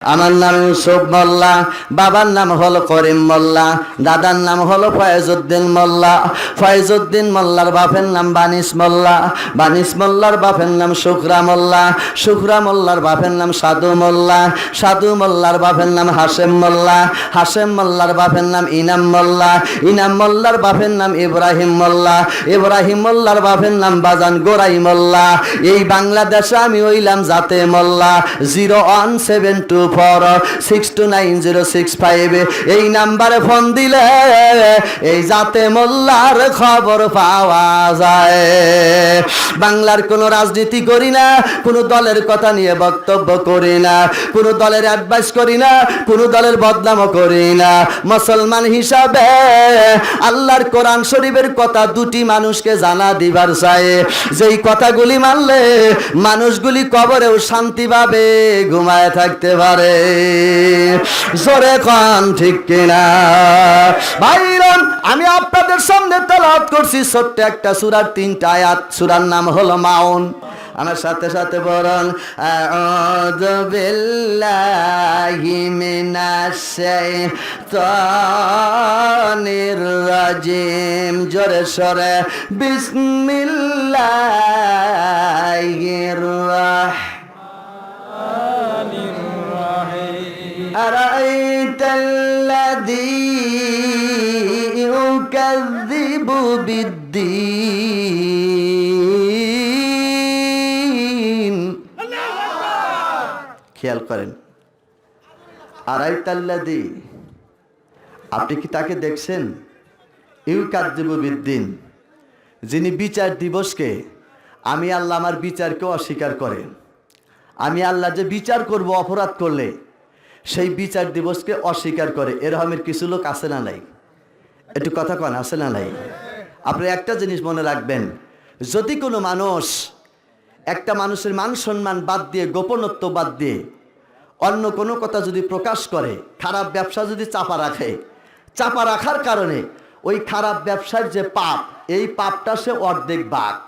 আমার নাম ইউসুফ মোল্লা, বাবার নাম হলো করিম মোল্লা, দাদার নাম হলো ফয়েজউদ্দিন মোল্লা। ফয়েজউদ্দিন মোল্লার বাপের নাম বানিস মোল্লা, বানিস মোল্লার বাপের নাম শুকরা মোল্লা, শুকরা মোল্লার বাপের নাম সাধু মোল্লা সাধু মোল্লার বাপের নাম হাসেম মোল্লা হাসেম মোল্লার বাপের নাম ইনাম মোল্লা, ইনাম মোল্লার বাপের নাম ইব্রাহিম মোল্লা, ইব্রাহিম মোল্লার বাপের নাম বাজান গোরাই মোল্লা। এই বাংলাদেশে আমি হইলাম জাতে মোল্লা zero one seven two four six two nine zero six এই নাম্বারে ফোন দিলে এই জাতে মোল্লার খবর পাওয়া যায়। বাংলার কোনো রাজনীতি করি না, কোনো দলের কথা নিয়ে বক্তব্য করি না, কোনো দলের অ্যাডভাইস করি না, কোনো দলের বদনামও করি না। মুসলমান হিসাবে আল্লাহর কোরআন শরীফের কথা দুটি মানুষকে জানা দিবার চাই। যেই কথাগুলি মানলে মানুষগুলি কবরেও শান্তিভাবে ঘুমায় থাকতে পারে। জোরে কন, ঠিক কিনা? ভাইরন আমি আপনাদের সামনে তেলাওয়াত করছি, ছোট্ট একটা সুরার তিনটা আয়াত। সুরার নাম হলো মাউন। আমার সাথে সাথে বরণ আউযু বিল্লাহি মিনাশ রাজিম। জোরে সরে বিসমিল্লাহির أرأيت الذي يكذب بالدين খেয়াল করেন আড়াইতাল্লাদি আপনি কি তাকে দেখছেন ইউ কাদ্দিবুদ্দিন যিনি বিচার দিবসকে আমি আল্লাহ আমার বিচারকে অস্বীকার করেন আমি আল্লাহ যে বিচার করব অপরাধ করলে সেই বিচার দিবসকে অস্বীকার করে। এরকমের কিছু লোক আছে না নাই? একটু কথা কন, আছে না নাই? আপনি একটা জিনিস মনে রাখবেন, যদি কোনো মানুষ একটা মানুষের মান সম্মান বাদ দিয়ে, গোপনত্ব বাদ দিয়ে অন্য কোনো কথা যদি প্রকাশ করে, খারাপ ব্যবসা যদি চাপা রাখে, চাপা রাখার কারণে ওই খারাপ ব্যবসার যে পাপ, এই পাপটা সে অর্ধেক বাঘ